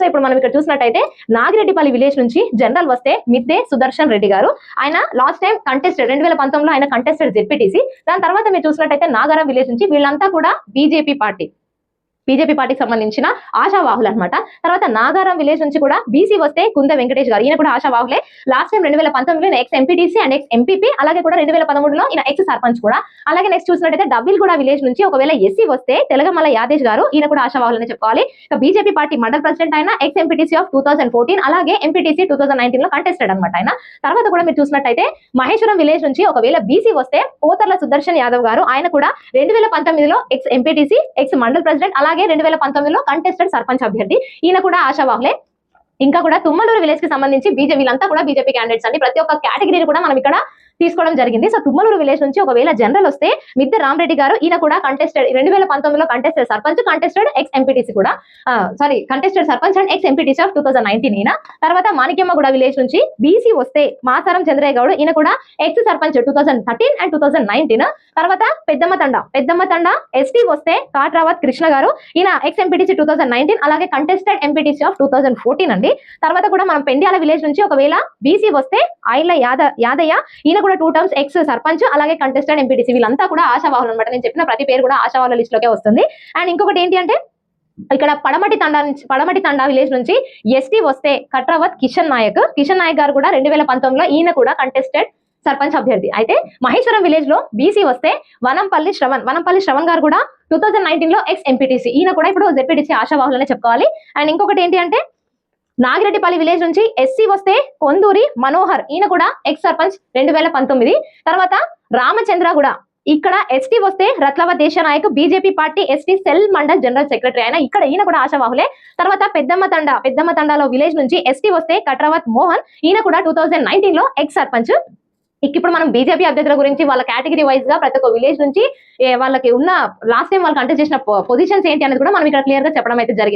So ఇప్పుడు మనం ఇక్కడ చూసినట్టయితే నాగిరెడ్డిపల్లి విలేజ్ నుంచి జనరల్ వస్తే మిద్దే సుదర్శన్ రెడ్డి గారు. ఆయన లాస్ట్ టైం కంటెస్టెడ్ రెండు వేల పంతొమ్మిదిలో ఆయన కంటెస్టెడ్ జెడ్పీటీసీ దాని తర్వాత మీరు చూసినట్టయితే నాగారం విలేజ్ నుంచి వీళ్ళంతా కూడా బీజేపీ పార్టీ బీజేపీ పార్టీకి సంబంధించిన ఆశావాహులు అనమాట తర్వాత నాగారం విలేజ్ నుంచి కూడా బీసీ వస్తే కుంద వెంకటేష్ గారు. ఈయన కూడా ఆశావాహులే లాస్ట్ టైం రెండు వేల పంతొమ్మిదిలో ex MPTC and ex MPP అలాగే కూడా రెండు వేల పదమూడులో ఈయన ఎక్స్ సర్పంచ్ కూడా. అలాగే నెక్స్ట్ చూసినట్టయితే డబ్బిల్ కూడా విలేజ్ నుంచి ఒకవేళ ఎస్సీ వస్తే తెలగమల్ల యాదేశ్ గారు ఈయన కూడా ఆశావాహులని చెప్పుకోవాలి. ఇక బీజేపీ పార్టీ మండల్ ప్రెసిడెంట్ అయిన ex MPTC of two thousand fourteen అలాగే ఎంపీటీసీ టూ థౌసండ్ నైన్టీన్లో కంటెస్టెడ్ అనమాట ఆయన. తర్వాత కూడా మీరు చూసినట్టయితే మహేశ్వరం విలేజ్ నుంచి ఒకవేళ బీసీ వస్తే పోతర్ల సుదర్శన్ యాదవ్ గారు ఆయన కూడా రెండు వేల పంతొమ్మిదిలో ex MPTC ex mandal president అలాగే రెండు వేల పంతొమ్మిదిలో కంటెస్టెడ్ సర్పంచ్ అభ్యర్థి. ఈయన కూడా ఆశావాహులే ఇంకా కూడా తుమ్మలూరు విలేజ్కి సంబంధించి బీజేపీ వీళ్ళంతా కూడా బీజేపీ క్యాండిడేట్స్ అండి. ప్రతి ఒక్క కేటగిరీని కూడా మనం ఇక్కడ తీసుకోవడం జరిగింది. సో తుమ్మలూరు విలేజ్ నుంచి ఒకవేళ జనరల్ వస్తే మిద్దె రామరెడ్డి గారు ఈయన కూడా కంటెస్టెడ్ రెండు వేల పంతొమ్మిదిలో contested sarpanch contested ex MPTC కూడా. Sorry contested sarpanch and ex MPTC of two thousand nineteen ఈయన. తర్వాత మాణిక్యమ్మగూడ విలేజ్ నుంచి బీసీ వస్తే మాసారం చంద్రయ్య గౌడ్ ఈయన కూడా ex sarpanch two thousand thirteen and two thousand nineteen తర్వాత పెద్దమ్మ తండ. పెద్దమ్మ తండ ఎస్టీ వస్తే కాట్రావత్ కృష్ణ గారు. ఈయన ex MPTC two thousand nineteen అలాగే contested MPTC of two thousand fourteen అండి. తర్వాత కూడా మనం పెండ్యాల విలేజ్ నుంచి ఒకవేళ బీసీ వస్తే ఆయన యాద యాదయ్య. ఈయన కూడా టూ టర్మ్స్ ఎక్స్ సర్పంచ్ అలాగే కంటెస్టెడ్ ఎంపీటీసీ వీళ్ళంతా కూడా ఆశావాహులు అనమాట నేను చెప్పిన ప్రతి పేరు కూడా ఆశావాహుల లిస్ట్ లోకే వస్తుంది. అండ్ ఇంకొకటి ఏంటి అంటే ఇక్కడ పడమటి తండా నుంచి పడమటి తండా విలేజ్ నుంచి ఎస్టీ వస్తే కట్రావత్ కిషన్ నాయక్. కిషన్ నాయక్ గారు కూడా రెండు వేల పంతొమ్మిదిలో ఈయన కూడా కంటెస్టెడ్ సర్పంచ్ అభ్యర్థి. అయితే మహేశ్వరం విలేజ్లో బీసీ వస్తే వనంపల్లి శ్రవణ్ వనంపల్లి శ్రవణ్ గారు కూడా టూ థౌసండ్ నైన్టీన్లో ఎక్స్ ఎంపీటీసీ ఈయన కూడా ఇప్పుడు జెడ్పీటీసీ ఆశావాహులనే చెప్పుకోవాలి. అండ్ ఇంకొకటి ఏంటి అంటే నాగిరెడ్డిపల్లి విలేజ్ నుంచి ఎస్సీ వస్తే కొందూరి మనోహర్ ఈయన కూడా ఎక్స్ సర్పంచ్ రెండు వేల పంతొమ్మిది. తర్వాత రామచంద్ర కూడా ఇక్కడ ఎస్టీ వస్తే Ratlava Deshanayak BJP party ST cell mandal general secretary అయినా ఇక్కడ ఈయన కూడా ఆశావాహులే. తర్వాత పెద్దమ్మ తండ పెద్దమ్మ తండాలో విలేజ్ నుంచి ఎస్టీ వస్తే కట్రావత్ మోహన్ ఈయన కూడా టూ థౌసండ్ నైన్టీన్లో ఎక్స్ సర్పంచ్ ఇప్పుడు మనం బీజేపీ అభ్యర్థుల గురించి వాళ్ళ కేటగిరీ వైజ్గా ప్రతి ఒక్క విలేజ్ నుంచి వాళ్ళకి ఉన్న లాస్ట్ టైం వాళ్ళు కంటెస్ట్ చేసిన పొజిషన్స్ ఏంటి అనేది కూడా మనం ఇక్కడ క్లియర్గా చెప్పడం అయితే జరిగింది.